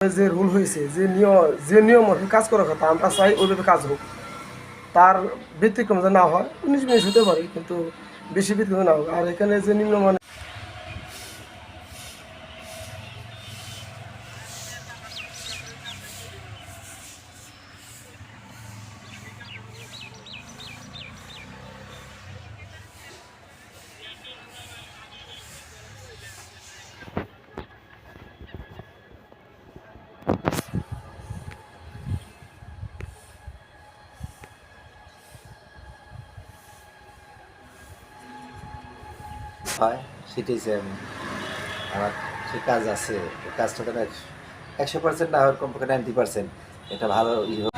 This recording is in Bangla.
যে রুল হয়েছে যে নিয়ম যে নিয়ম মতো কাজ করার কথা, আমরা চাই ওইভাবে কাজ হোক। তার ব্যতিক্রম যে না হয়, উনিশ মিনিট হতে পারে, কিন্তু বেশি ব্যতিক্রম না হোক। আর এখানে যে নিম্নমানের হয় সেটাই যে আমার যে কাজ আছে কাজটা যেন একশো পার্সেন্ট না হয় কমপক্ষে নাইনটি পার্সেন্ট এটা ভালো ই হোক।